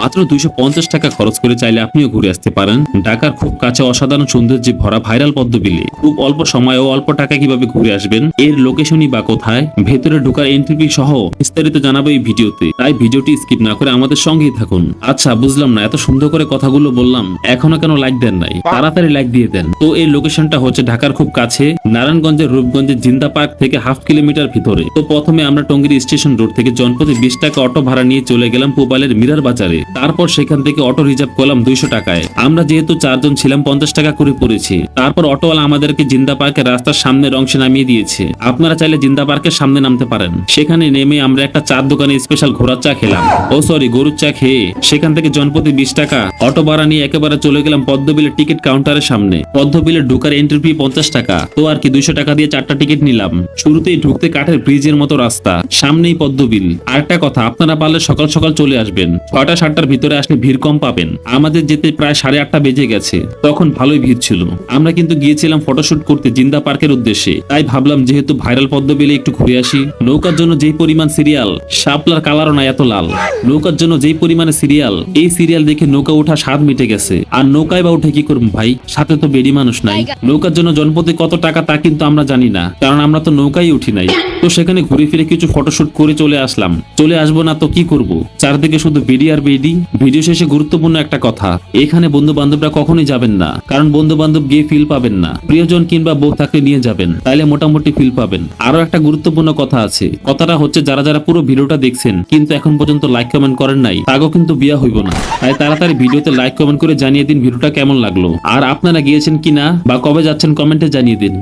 মাত্র দুইশো পঞ্চাশ টাকা খরচ করে চাইলে আপনিও ঘুরে আসতে পারেন। ঢাকার খুব কাছে অসাধারণ সৌন্দর্যে ভরা ভাইরাল পদ্মবিলে। খুব অল্প সময় ও অল্প টাকা কীভাবে ঘুরে আসবেন? এর লোকেশনই বা কোথায়? ভেতরে ঢোকার এন্ট্রি সহ বিস্তারিত জানাব এই ভিডিওতে। তাই ভিডিওটি স্কিপ না করে আমাদের সঙ্গেই থাকুন। আচ্ছা বুঝলাম না এত সুন্দর করে কথাগুলো বললাম। এখনও কেন লাইক দেন নাই? তাড়াতাড়ি লাইক দিয়ে দেন। তো এই লোকেশনটা হচ্ছে ঢাকার খুব কাছে। নারায়ণগঞ্জের রূপগঞ্জের জিন্দা পার্ক থেকে হাফ কিলোমিটার ভিতরে। তো প্রথমে আমরা টঙ্গির স্টেশন রোড থেকে জনপদে বিশ টাকা অটো ভাড়া নিয়ে চলে গেলাম পোপালের মিরার বাজারে। তারপর সেখান থেকে অটো রিজার্ভ করলাম দুইশো টাকায়। আমরা যেহেতু চারজন ছিলাম, পঞ্চাশ টাকা করে পড়েছি। তারপর অটোওয়ালা আমাদেরকে জিন্দা পার্কের রাস্তার সামনের অংশে নামিয়ে দিয়েছে। আপনারা চাইলে জিন্দা পার্কের সামনে নামতে পারেন। সেখানে নেমে আমরা একটা চার দোকানে স্পেশাল ঘোড়ার চা খেলাম। ও সরি গরুর চা খেয়ে সেখান থেকে জনপতি বিশ টাকা অটো ভাড়া নিয়ে একেবারে চলে গেলাম পদ্মবিলের টিকিট কাউন্টারের সামনে। পদ্মবিলের ঢোকার এন্ট্রি ফি পঞ্চাশ টাকা। তো আর কি দুইশো টাকা দিয়ে চারটা টিকিট নিলাম? শুরুতেই ঢুকতে কাঠের ব্রিজের মতো রাস্তা। সামনেই পদ্মবিল। আরেকটা কথা, আপনারা পারলে সকাল সকাল চলে আসবেন। ছয়টা, সাতটার ভিতরে আসলে ভিড় কম পাবেন। আমাদের যেতে প্রায় সাড়ে আটটা বেজে গেছে। তখন ভালোই ভিড় ছিল। আমরা কিন্তু গিয়েছিলাম ফটোশুট করতে জিন্দা পার্কের উদ্দেশ্যে। তাই ভাবলাম, যেহেতু ভাইরাল পদ্মবিলে একটু ঘুরে আসি। নৌকার জন্য যেই পরিমাণ সিরিয়াল, শাপলার কালারও না এত লাল। নৌকার জন্য যেই পরিমাণে সিরিয়াল, এই সিরিয়াল দেখে নৌকা ওঠা স্বাদ মিটে গেছে। আর নৌকায় বা উঠে কি করব ভাই? সাথে তো বেডি মানুষ নাই। নৌকার জন্য জনপতি কত টাকা তা কিন্তু আমরা জানি না, কারণ আমরা তো নৌকায় উঠি নাই। তো সেখানে ঘুরে ফিরে কিছু ফটোশুট করে চলে আসলাম। চলে আসব না তো কি করব? চারদিকে শুধু বিডি আর বেডি ভিডিও শেষে গুরুত্বপূর্ণ একটা কথা, এখানে বন্ধু বান্ধবরা কখনোই যাবেন না, কারণ বন্ধু বান্ধব গিয়ে ফিল পাবেন না। প্রিয়জন কিংবা বউ থাকলে নিয়ে যাবেন, তাইলে মোটামুটি ফিল পাবেন। আরও একটা গুরুত্বপূর্ণ কথা আছে, কথাটা হচ্ছে যারা যারা পুরো ভিডিওটা দেখছেন, কিন্তু এখন পর্যন্ত লাইক কমেন্ট করেন নাই, তাগো কিন্তু বিয়া হইব না। তাই তাড়াতাড়ি ভিডিওতে লাইক কমেন্ট করে জানিয়ে দিন ভিডিওটা কেমন লাগল। আর আপনারা গিয়েছেন কিনা বা কবে যাচ্ছেন কমেন্টে জানিয়ে দিন।